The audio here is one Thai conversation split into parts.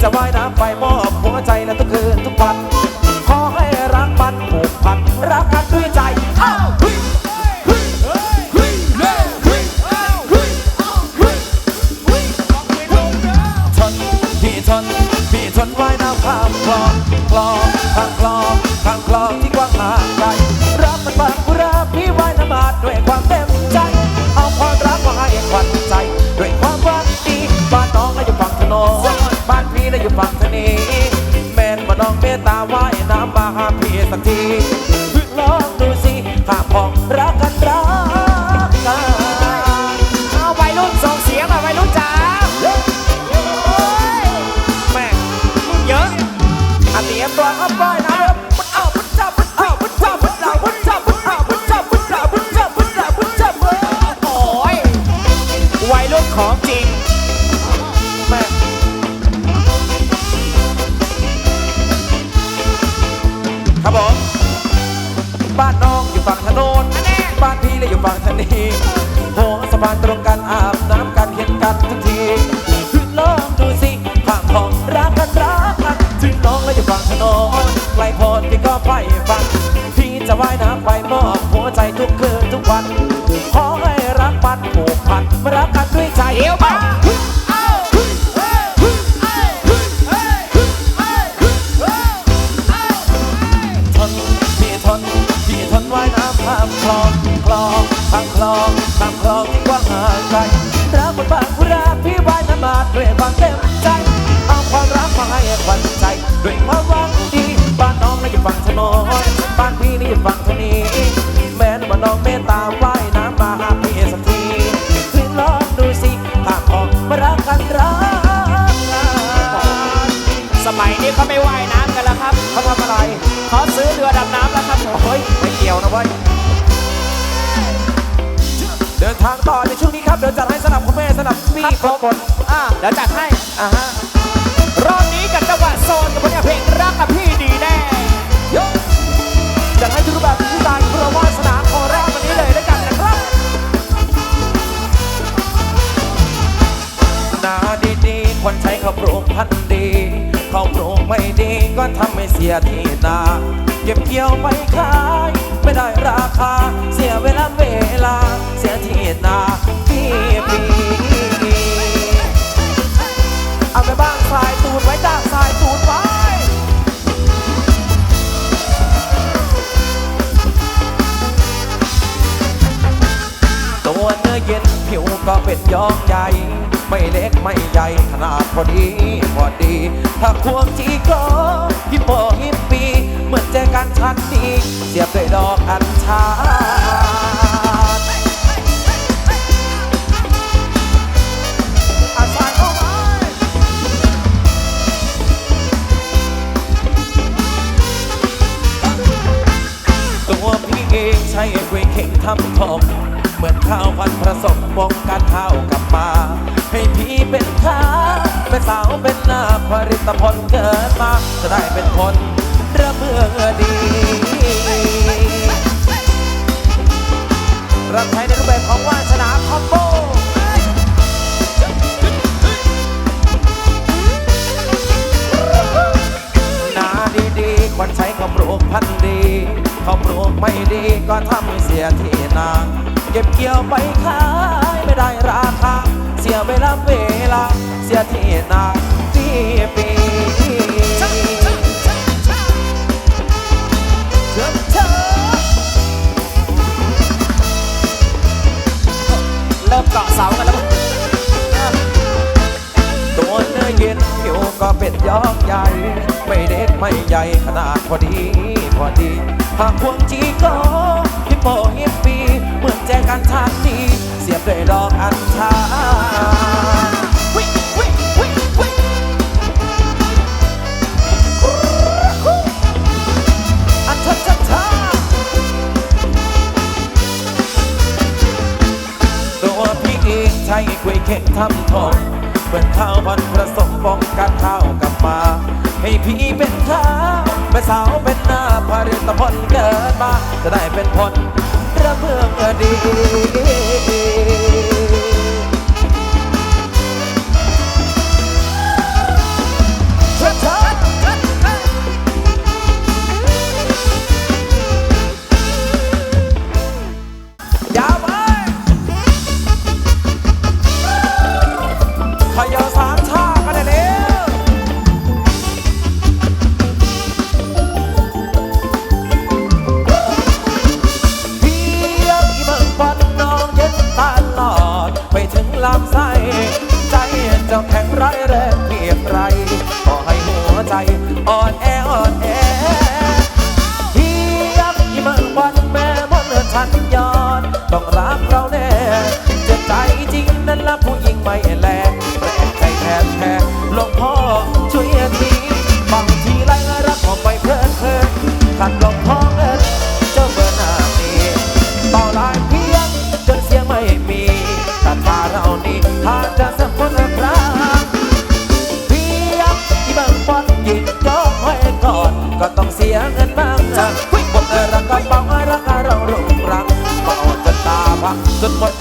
พี่จะ ทางต่อในช่วงนี้ครับเดี๋ยวจัดให้สนับคุณแม่สนับพี่ครบคนอะเดี๋ยวจัดให้อ่าฮะรอบนี้กับจังหวะโซนกับผลงานเพลงรักกับพี่ดีแน่ยกจัดให้ทุกรูปแบบที่ตายเพื่อวาสนาขอแรกวันนี้เลยด้วยกันนะครับนาดีๆควรใช้ข้าวปลูกพันธุ์ดีข้าวปลูกไม่ดีก็ทำให้เสียที่นาเก็บเกี่ยวไปขาย ไม่ได้ราคาเสียเวลาเวลา เสียที่นาพี่ปีเอาไปบ้างสายตูดไว้จ้างสายตูดไว้ตัวเนื้อเย็นผิวก็เป็นยองใหญ่ไม่เล็กไม่ใหญ่ขนาดพอดีพอดี ถ้าควงจีก็ฮิปโปฮิปปีเหมือนแจกันชักดีเสียบด้วยดอกอัญชัน ทำทองเหมือนข้าวพันผสมวงการข้าวกับปลาให้พี่เป็นข้าเป็นสาวเป็นหน้าผลิตผลเกิดมา จะได้เป็นคนระเบือดี รับใช้ในรูปแบบของวาสนาคอมโบนาดีๆควรใช้ข้าวปลูกพันธุ์ ดีข้าปลูกไม่ดีก็ทำให้เสียที่นาเก็บเกี่ยวไปขายไม่ได้ราคา เสียเวลาเวลา เสียที่นาที่ปีเชิญเชิเริ่มเกาะเสากันแล้วตัวเนื้อเย็นผิวก็เป็นยอกใหญ่ ไม่เด็กไม่ใหญ่ขนาดพอดี ว่ดีหากควงจีก็ฮิปโปฮิปปี้เหมือนแจกันทางนี้เสียบด้ยดอกอันชันใช้คุยเข่งทำทองเหมือนข้าวพันผสมฟองกันข้าวกับมา ให้พี่เป็นเธอเป็นสาวเป็นหน้าผลิตผลเกิดมาจะได้เป็นพลระเบืองดี ลามใสใจจะแข็งร้ายแรงเพียงไรขอให้หัวใจอ่อนแออ่อนแอที่ยับที่เมื่อวันแม่มนฉันยอดต้องรักเราแน่เจ็ใจจริงนั้นละผู้หญิงไม่แล ada sempurna Tiap ibang pot ยิ่งยกห้อยก่อน ก็ต้องเสียเงินบางนะวิ่งบนรักกระเป๋ารักเรารุงรังเมาจนตาพังจนหมด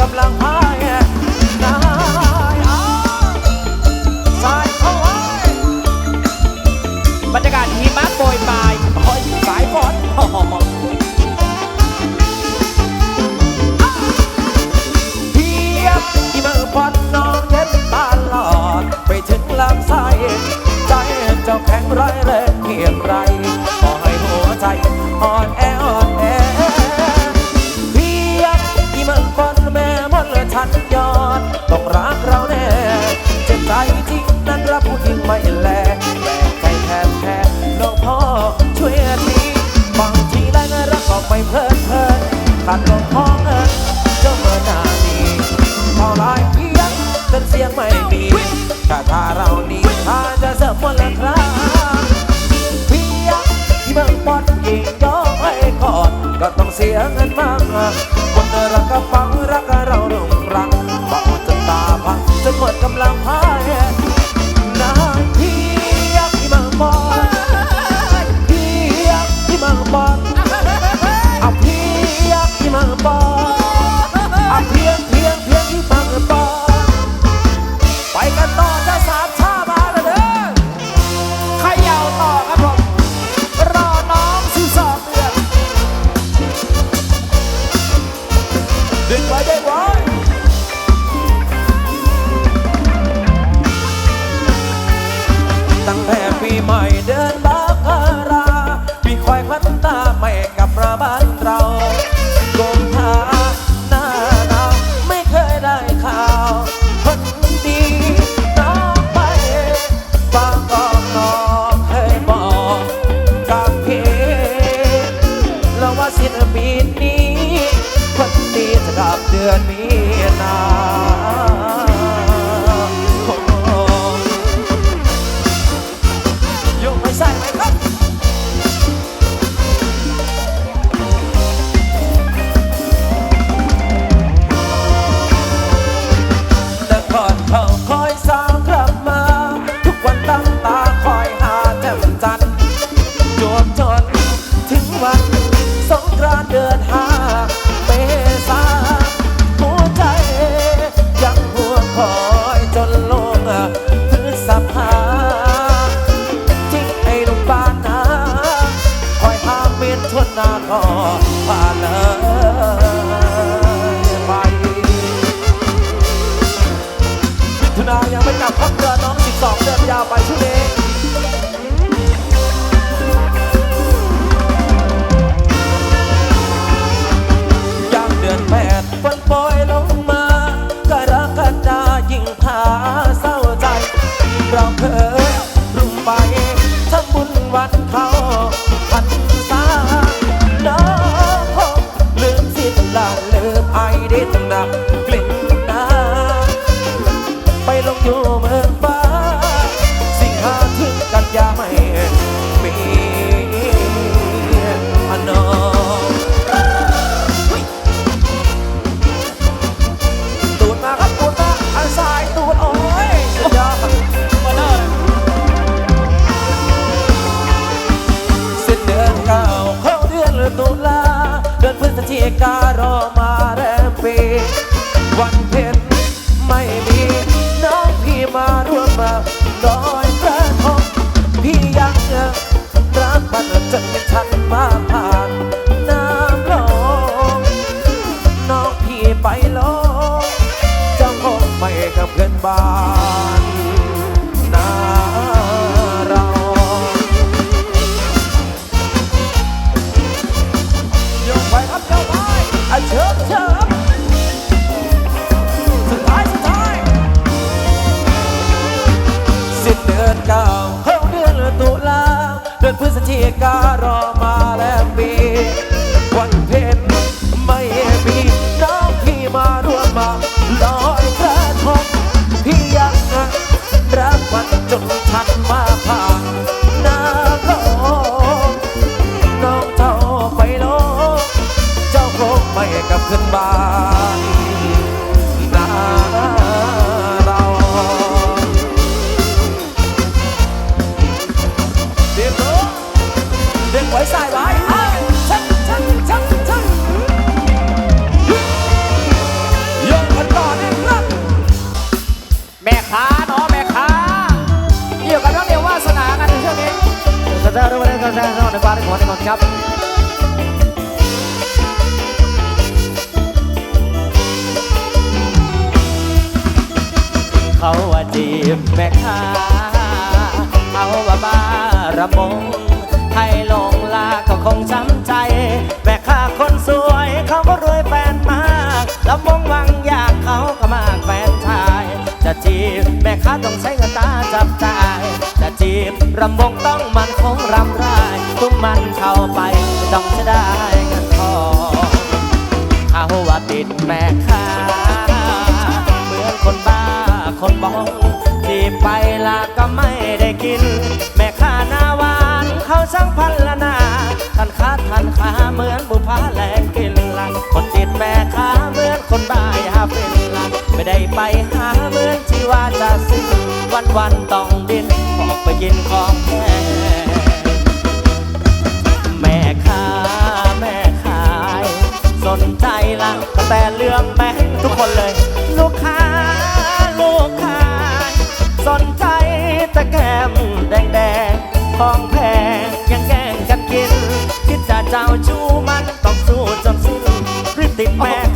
ใจเจ้าแข็งร้อยเลยเพียงไรขอให้หัวใจอ่อนแออ่อนแอพียงที่มันคนแม่มดเลยฉันยอดต้องรักเราแน่เจ็บใจจริงนั้นรับผู้หญิงไม่แลแบกใจแทนแทนน้องพ่อช่วยทีบางทีได้รักออกไปเพลิดเพลินขาดน้องพ่อ คนละครั้งเพียงที่บังปอดเองย้อยกอดก็ต้องเสียเงินมากคนรักก็ฟังรักเราลง Where they want. มีนา rapaz, Juliette. กลับขึ้นบ้าน ม่ค้าเขาว่าบ้าระมงให้ลงลาก็คงช้ำใจ แม่ค้าคนสวยเขาก็รวยแฟนมากระมงวังอยากเขาก็มากแฟนชาย จะจีบแม่ค้าต้องใช้เงินตาจับจ่ายจะจีบรำวงต้องมันคงรำไรทุ่มมันเข้าไปต้องจะได้เงินทองเขาว่าติดแม่ค้าเหมือนคนบ้า ไปหาเหมือนที่ว่าจะซื้อวันวันต้องดินออกไปกินของแพงแม่ค้าแม่ขาย สนใจละแต่เรื่องแบงค์ทุกคนเลย ลูกค้าลูกค้าสนใจแต่แก้มแดงแดงๆของแพงยังแกล้งกันกิน คิดจะเจ้าชู้มันต้องสู้จนสิ้นรีบติดแม่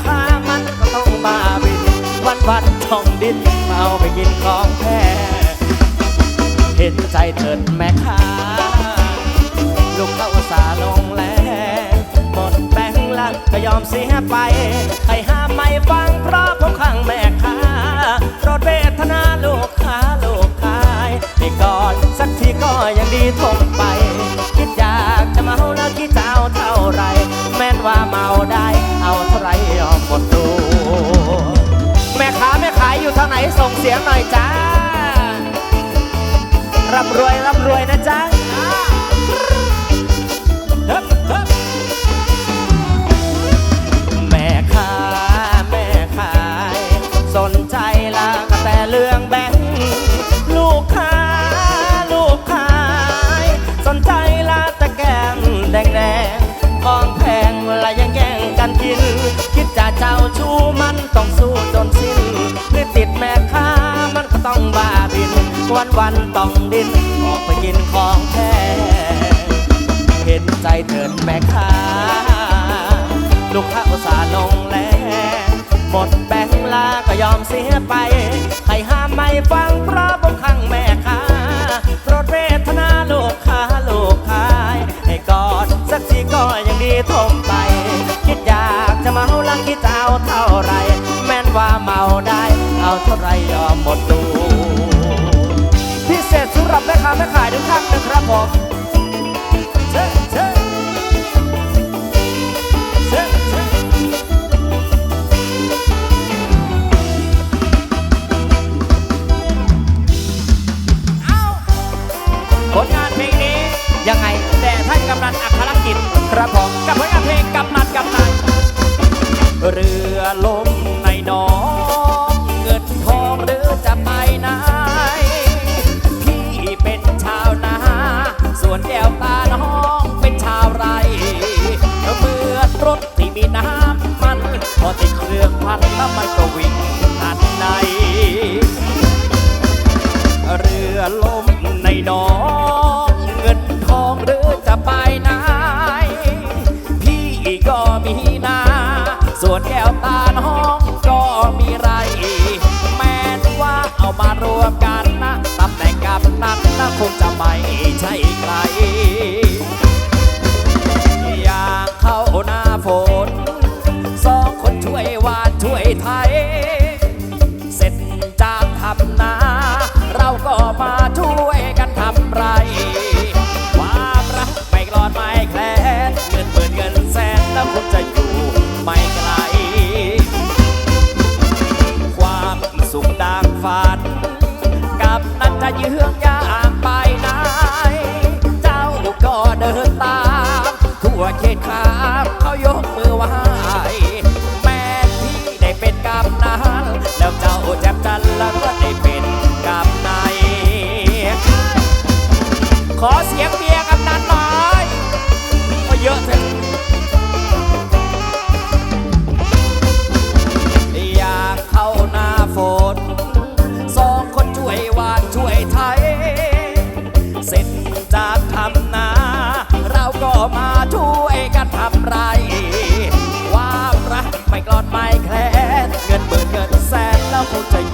วันๆท่องดินมาเอาไปกินของแพงเห็นใจเถิดแม่ค้าลูกเข้าสาลงแรงหมดแบงค์ละก็ยอมเสียไปให้ห้ามไม่ฟังเพราะผมขังแม่ค้าโปรดเวทนาลูกค้าลูกขายให้ก่อนสักทีก็ยังดีทนไป คิดอยากจะเมาแล้วคิดจะเอาเท่าไร แม้นว่าเมาได้เอาเท่าไรยอม ส่งเสียงหน่อยจ้าร่ำรวยร่ำรวยนะจ๊ะแม่ค้าแม่ขาย สนใจละก็แต่เรื่องแบงค์ลูกค้าลูกขาย สนใจละแต่แก้มแดงแดงของแพงละยังแย่งกันกิน คิดจะเจ้าชู้มันต้องสู้จนสิ้น วันวันต้องดิ้นออกไปกินของแพงเห็นใจเถิดแม่ค้า ลูกค้าอุตส่าห์ลงแรงหมดแบงลาก็ยอมเสียไป ใครห้ามไม่ฟังเพราะผมขังแม่ค้าโปรดเวทนาลูกค้าลูกขาย ให้กอดสักทีก็ยังดีทมไป คิดอยากจะเมาล้วคิดจะเอาเท่าไร แม้นว่าเมาได้ เอาเท่าไรยอมหมดตัว พันแล้วมันก็วิ่งทันในเรือล่มในหนองเงินทองหรือจะไปไหนพี่ก็มีนา ส่วนแก้วตาห้องก็มีไร แม้ว่าเอามารวมกันนะตำแหน่งกับนักนะคงจะไม่ใช่ใคร ดครับเขายกมือไหว้แม่พี่ได้เป็นกำนันแล้วเจ้าแจ็บจันแล้วก็ได้เป็นกำนายขอเสียงเดีย contra